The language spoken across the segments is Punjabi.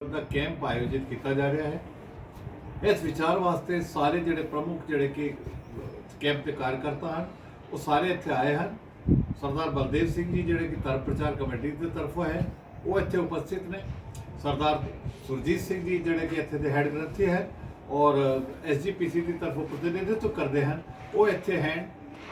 ਦਾ ਕੈਂਪ ਆਯੋਜਿਤ ਕੀਤਾ ਜਾ ਰਿਹਾ ਹੈ। ਇਸ ਵਿਚਾਰ ਵਾਸਤੇ ਸਾਰੇ ਜਿਹੜੇ ਪ੍ਰਮੁੱਖ ਜਿਹੜੇ ਕਿ ਕੈਂਪ ਦੇ ਕਾਰਜਕਰਤਾ ਹਨ, ਉਹ ਸਾਰੇ ਇੱਥੇ ਆਏ ਹਨ। ਸਰਦਾਰ ਬਲਦੇਵ ਸਿੰਘ ਜੀ ਜਿਹੜੇ ਕਿ ਧਰਮ ਪ੍ਰਚਾਰ ਕਮੇਟੀ ਦੀ ਤਰਫੋਂ ਹੈ, ਉਹ ਇੱਥੇ ਉਪਸਥਿਤ ਨੇ। ਸਰਦਾਰ ਸੁਰਜੀਤ ਸਿੰਘ ਜੀ ਜਿਹੜੇ ਕਿ ਇੱਥੇ ਦੇ ਹੈੱਡ ਗ੍ਰੰਥੀ ਹੈ ਔਰ ਐਸਜੀਪੀਸੀ ਦੀ ਤਰਫੋਂ ਪ੍ਰਤੀਨਿਧਿਤਵ ਕਰਦੇ ਹਨ, ਉਹ ਇੱਥੇ ਹਨ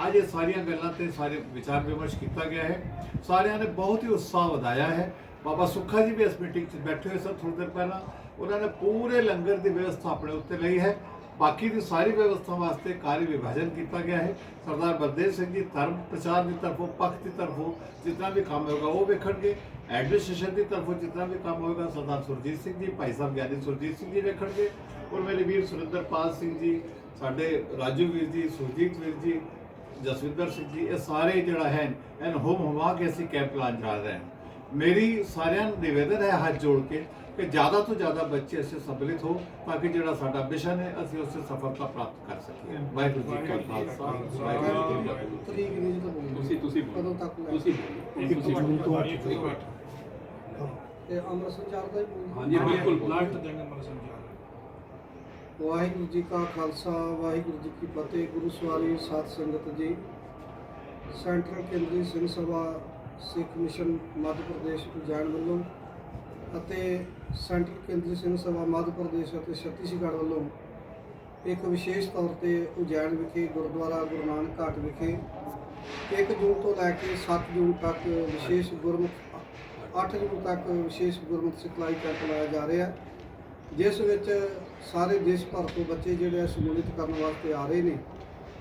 ਅੱਜ ਇਹ ਸਾਰੀਆਂ ਗੱਲਾਂ ਤੇ ਸਾਰੇ ਵਿਚਾਰ ਵਿਮਰਸ਼ ਕੀਤਾ ਗਿਆ ਹੈ। ਸਾਰਿਆਂ ਨੇ ਬਹੁਤ ਹੀ ਉਤਸ਼ਾਹ ਵਧਾਇਆ ਹੈ ਬਾਬਾ ਸੁੱਖਾ ਜੀ ਵੀ ਇਸ ਮੀਟਿੰਗ 'ਚ ਬੈਠੇ ਹੋਏ ਸਨ ਥੋੜੀ ਦੇਰ ਪਹਿਲਾਂ। ਉਹਨਾਂ ਨੇ ਪੂਰੇ ਲੰਗਰ ਦੀ ਵਿਵਸਥਾ ਆਪਣੇ ਉੱਤੇ ਲਈ ਹੈ। ਬਾਕੀ ਦੀ ਸਾਰੀ ਵਿਵਸਥਾ ਵਾਸਤੇ ਕਾਰਜ ਵਿਭਾਜਨ ਕੀਤਾ ਗਿਆ ਹੈ। ਸਰਦਾਰ ਬਲਦੇਵ ਸਿੰਘ ਜੀ ਧਰਮ ਪ੍ਰਚਾਰ ਦੀ ਤਰਫੋਂ, ਪੱਖ ਦੀ ਤਰਫੋਂ ਜਿੰਨਾ ਵੀ ਕੰਮ ਹੋਏਗਾ ਉਹ ਵੇਖਣਗੇ। ਐਡਮਿਨਿਸਟ੍ਰੇਸ਼ਨ ਦੀ ਤਰਫੋਂ ਜਿੰਨਾ ਵੀ ਕੰਮ ਹੋਏਗਾ ਸਰਦਾਰ ਸੁਰਜੀਤ ਸਿੰਘ ਜੀ, ਭਾਈ ਸਾਹਿਬ ਗਿਆਨੀ ਸੁਰਜੀਤ ਸਿੰਘ ਜੀ ਵੇਖਣਗੇ। ਔਰ ਮੇਰੇ ਵੀਰ ਸੁਰਿੰਦਰਪਾਲ ਸਿੰਘ ਜੀ, ਸਾਡੇ ਰਾਜੂ ਵੀਰ ਜੀ, ਸੁਰਜੀਤ ਵੀਰ ਜੀ, ਜਸਵਿੰਦਰ ਸਿੰਘ ਜੀ, ਇਹ ਸਾਰੇ ਜਿਹੜਾ ਹੈ ਐਨ ਹੋਮ ਹਵਾ ਕੇ ਅਸੀਂ ਕੈਂਪ ਲਾਉਣ ਜਾ ਰਹੇ ਹਾਂ। ਮੇਰੀ ਸਾਰਿਆਂ ਨੂੰ ਨਿਵੇਦਨ ਹੈ ਹੱਥ ਜੋੜ ਕੇ ਕਿ ਜ਼ਿਆਦਾ ਤੋਂ ਜ਼ਿਆਦਾ ਬੱਚੇ ਇਸੇ ਸੰਬਲਿਤ ਹੋ ਤਾਂ ਕਿ ਜਿਹੜਾ ਸਾਡਾ ਮਿਸ਼ਨ ਹੈ ਅਸੀਂ ਉਸ ਸਫਲਤਾ ਪ੍ਰਾਪਤ ਕਰ ਸਕੀਏ ਵਾਹਿਗੁਰੂ ਜੀ ਕਾ ਖਾਲਸਾ ਵਾਹਿਗੁਰੂ ਜੀ ਕੀ ਫਤਿਹ ਤਰੀਕ ਨਹੀਂ ਜਦੋਂ ਬੋਲਣੀ ਤੁਸੀਂ ਤੁਸੀਂ ਬੋਲੋ। ਕਦੋਂ ਤੱਕ ਲੈ ਤੁਸੀਂ ਬੋਲੋ। ਇੱਕ ਤੁਸੀਂ ਜੂਨ ਬੋਲੋ। ਤੇ ਅੰਮ੍ਰਿਤ ਸੰਚਾਰ ਦਾ ਹੀ ਬੋਲਣਾ ਹਾਂਜੀ ਬਿਲਕੁਲ ਬੋਲੋ। ਲਾਸਟ ਦਿਨ ਅਮਰ ਸੰਚਾਰ ਵਾਹਿਗੁਰੂ ਜੀ ਕਾ ਖਾਲਸਾ ਵਾਹਿਗੁਰੂ ਜੀ ਕੀ ਫਤਿਹ ਗੁਰੂ ਸਵਾਰੀ ਸਾਧ ਸੰਗਤ ਜੀ ਸੈਂਟਰਲ ਕੇਂਦਰੀ ਸਿੰਘ ਸਭਾ ਸਿੱਖ ਮਿਸ਼ਨ ਮੱਧ ਪ੍ਰਦੇਸ਼ ਉਜੈਨ ਵੱਲੋਂ ਅਤੇ ਸੈਂਟਰਲ ਕੇਂਦਰੀ ਸਿੰਘ ਸਭਾ ਮੱਧ ਪ੍ਰਦੇਸ਼ ਅਤੇ ਛੱਤੀਸਗੜ੍ਹ ਵੱਲੋਂ ਇੱਕ ਵਿਸ਼ੇਸ਼ ਤੌਰ ਤੇ ਉਜੈਨ ਵਿਖੇ, ਗੁਰਦੁਆਰਾ ਗੁਰੂ ਨਾਨਕ ਘਾਟ ਵਿਖੇ 1 ਜੂਨ ਤੋਂ ਲੈ ਕੇ 7 ਜੂਨ ਤੱਕ ਵਿਸ਼ੇਸ਼ ਗੁਰਮੁਖ 8 ਜੂਨ ਤੱਕ ਵਿਸ਼ੇਸ਼ ਗੁਰਮੁਖ ਸਿਖਲਾਈ ਕੈਂਪ ਲਾਇਆ ਜਾ ਰਿਹਾ ਹੈ, ਜਿਸ ਵਿੱਚ ਸਾਰੇ ਦੇਸ਼ ਭਰ ਤੋਂ ਬੱਚੇ ਜਿਹੜੇ ਆ ਸਮੂਲਿਤ ਕਰਨ ਵਾਸਤੇ ਆ ਰਹੇ ਨੇ।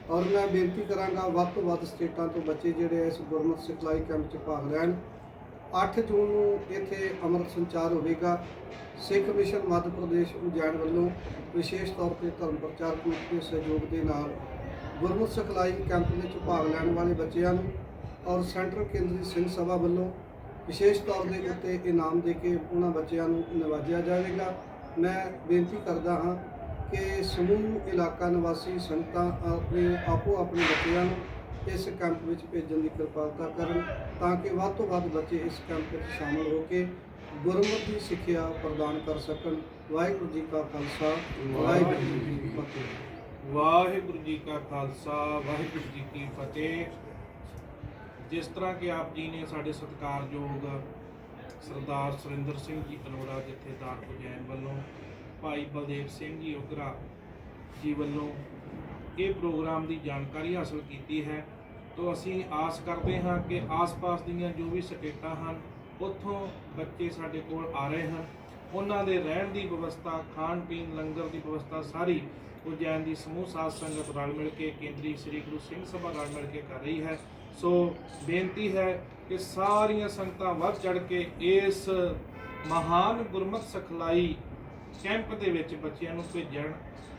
ਔਰ ਮੈਂ ਬੇਨਤੀ ਕਰਾਂਗਾ ਵੱਧ ਤੋਂ ਵੱਧ ਸਟੇਟਾਂ ਤੋਂ ਬੱਚੇ ਜਿਹੜੇ ਇਸ ਗੁਰਮੁਖ ਸਿਖਲਾਈ ਕੈਂਪ 'ਚ ਭਾਗ ਲੈਣ। 8 ਜੂਨ ਨੂੰ ਇੱਥੇ ਅੰਮ੍ਰਿਤ ਸੰਚਾਰ ਹੋਵੇਗਾ। ਸਿੱਖ ਮਿਸ਼ਨ ਮੱਧ ਪ੍ਰਦੇਸ਼ ਉਜੈਨ ਵੱਲੋਂ ਵਿਸ਼ੇਸ਼ ਤੌਰ ਤੇ ਧਰਮ ਪ੍ਰਚਾਰ ਕਮੇਟੀ ਦੇ ਸਹਿਯੋਗ ਦੇ ਨਾਲ ਗੁਰਮੁਖ ਸਿਖਲਾਈ ਕੈਂਪ ਵਿੱਚ ਭਾਗ ਲੈਣ ਵਾਲੇ ਬੱਚਿਆਂ ਨੂੰ ਔਰ ਸੈਂਟਰ ਕੇਂਦਰੀ ਸਿੰਘ ਸਭਾ ਵੱਲੋਂ ਵਿਸ਼ੇਸ਼ ਤੌਰ ਦੇ ਉੱਤੇ ਇਨਾਮ ਦੇ ਕੇ ਉਹਨਾਂ ਬੱਚਿਆਂ ਨੂੰ ਨਿਵਾਜਿਆ ਜਾਵੇਗਾ। ਮੈਂ ਬੇਨਤੀ ਕਰਦਾ ਹਾਂ ਕਿ ਸਮੂਹ, ਇਲਾਕਾ, ਨਿਵਾਸੀ ਸੰਗਤਾਂ ਆਪਣੇ ਆਪੋ ਆਪਣੇ ਬੱਚਿਆਂ ਨੂੰ ਇਸ ਕੈਂਪ ਵਿੱਚ ਭੇਜਣ ਦੀ ਕਿਰਪਾਲਤਾ ਕਰਨ ਤਾਂ ਕਿ ਵੱਧ ਤੋਂ ਵੱਧ ਬੱਚੇ ਇਸ ਕੈਂਪ ਵਿੱਚ ਸ਼ਾਮਲ ਹੋ ਕੇ ਗੁਰਮਤਿ ਦੀ ਸਿੱਖਿਆ ਪ੍ਰਦਾਨ ਕਰ ਸਕਣ। ਵਾਹਿਗੁਰੂ ਜੀ ਕਾ ਖਾਲਸਾ, ਵਾਹਿਗੁਰੂ ਜੀ ਕੀ ਫਤਿਹ। ਵਾਹਿਗੁਰੂ ਜੀ ਕਾ ਖਾਲਸਾ, ਵਾਹਿਗੁਰੂ ਜੀ ਕੀ ਫਤਿਹ। ਜਿਸ ਤਰ੍ਹਾਂ ਕਿ ਆਪ ਜੀ ਨੇ ਸਾਡੇ ਸਤਿਕਾਰਯੋਗ ਸਰਦਾਰ ਸੁਰਿੰਦਰ ਸਿੰਘ ਜੀ ਅਨੋਰਾ ਜਥੇਦਾਰ ਪੁਜੈਨ ਵੱਲੋਂ ਭਾਈ ਬਲਦੇਵ ਸਿੰਘ ਜੀ ਉਗਰਾ ਜੀ ਵੱਲੋਂ ਇਹ ਪ੍ਰੋਗਰਾਮ ਦੀ ਜਾਣਕਾਰੀ ਹਾਸਲ ਕੀਤੀ ਹੈ। ਤੋਂ ਅਸੀਂ ਆਸ ਕਰਦੇ ਹਾਂ ਕਿ ਆਸ-ਪਾਸ ਦੀਆਂ ਜੋ ਵੀ ਸਟੇਟਾਂ ਹਨ, ਉੱਥੋਂ ਬੱਚੇ ਸਾਡੇ ਕੋਲ ਆ ਰਹੇ ਹਨ। ਉਹਨਾਂ ਦੇ ਰਹਿਣ ਦੀ ਵਿਵਸਥਾ ਖਾਣ ਪੀਣ ਲੰਗਰ ਦੀ ਵਿਵਸਥਾ ਸਾਰੀ ਉਜੈਨ ਦੀ ਸਮੂਹ ਸਾਧ ਸੰਗਤ ਰਲ ਮਿਲ ਕੇ ਕੇਂਦਰੀ ਸ੍ਰੀ ਗੁਰੂ ਸਿੰਘ ਸਭਾ ਰਲ ਮਿਲ ਕੇ ਕਰ ਰਹੀ ਹੈ। ਸੋ ਬੇਨਤੀ ਹੈ ਕਿ ਸਾਰੀਆਂ ਸੰਗਤਾਂ ਵੱਧ ਚੜ ਕੇ ਇਸ ਮਹਾਨ ਗੁਰਮਤਿ ਸਿਖਲਾਈ ਕੈਂਪ ਦੇ ਵਿੱਚ ਬੱਚਿਆਂ ਨੂੰ ਭੇਜਣ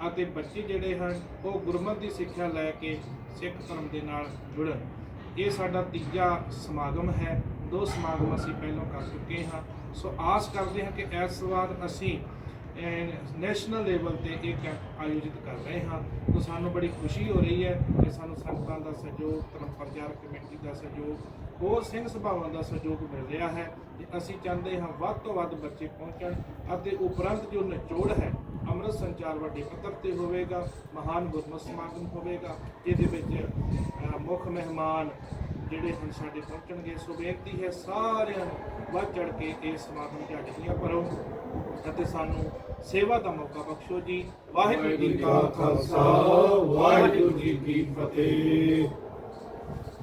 ਅਤੇ ਬੱਚੇ ਜਿਹੜੇ ਹਨ, ਉਹ ਗੁਰਮਤਿ ਦੀ ਸਿੱਖਿਆ ਲੈ ਕੇ ਸਿੱਖ ਧਰਮ ਦੇ ਨਾਲ ਜੁੜਨ। ਇਹ ਸਾਡਾ ਤੀਜਾ ਸਮਾਗਮ ਹੈ। ਦੋ ਸਮਾਗਮ ਅਸੀਂ ਪਹਿਲਾਂ ਕਰ ਚੁੱਕੇ ਹਾਂ। ਸੋ ਆਸ ਕਰਦੇ ਹਾਂ ਕਿ ਇਸ ਵਾਰ ਅਸੀਂ ਐਂਡ ਨੈਸ਼ਨਲ ਲੈਵਲ ਤੇ ਇਹ ਕੈਂਪ ਆਯੋਜਿਤ ਕਰ ਰਹੇ ਹਾਂ। ਤਾਂ ਸਾਨੂੰ ਬੜੀ ਖੁਸ਼ੀ ਹੋ ਰਹੀ ਹੈ ਕਿ ਸਾਨੂੰ ਸੰਗਤਾਂ ਦਾ ਸਹਿਯੋਗ ਧਰਮ ਪ੍ਰਚਾਰ ਕਮੇਟੀ ਦਾ ਸਹਿਯੋਗ, ਹੋਰ ਸਿੰਘ ਸਭਾਵਾਂ ਦਾ ਸਹਿਯੋਗ ਮਿਲ ਰਿਹਾ ਹੈ ਤੇ ਅਸੀਂ ਚਾਹੁੰਦੇ ਹਾਂ ਵੱਧ ਤੋਂ ਵੱਧ ਬੱਚੇ ਪਹੁੰਚਣ ਅਤੇ ਉਪਰੰਤ ਜੋ ਨਿਚੋੜ ਹੈ, ਅੰਮ੍ਰਿਤ ਸੰਚਾਰ ਵੱਡੇ ਪੱਧਰ ਤੇ ਹੋਵੇਗਾ, ਮਹਾਨ ਗੁਰਮਤਿ ਸਮਾਗਮ ਹੋਵੇਗਾ। ਜਿਹਦੇ ਵਿੱਚ ਮੁੱਖ ਮਹਿਮਾਨ ਜਿਹੜੇ ਹਨ ਸਾਡੇ ਪਹੁੰਚਣਗੇ ਸੋ ਬੇਨਤੀ ਹੈ ਸਾਰਿਆਂ ਨੂੰ ਵੱਧ ਚੜ ਕੇ ਇਸ ਸਮਾਗਮ 'ਚ ਹਾਜ਼ਰੀਆਂ ਭਰੋ ਅਤੇ ਸਾਨੂੰ ਸੇਵਾ ਦਾ ਮੌਕਾ ਬਖਸ਼ੋ ਜੀ। ਵਾਹਿਗੁਰੂ ਜੀ ਕਾ ਖਾਲਸਾ ਵਾਹਿਗੁਰੂ ਜੀ ਕੀ ਫਤਿਹ।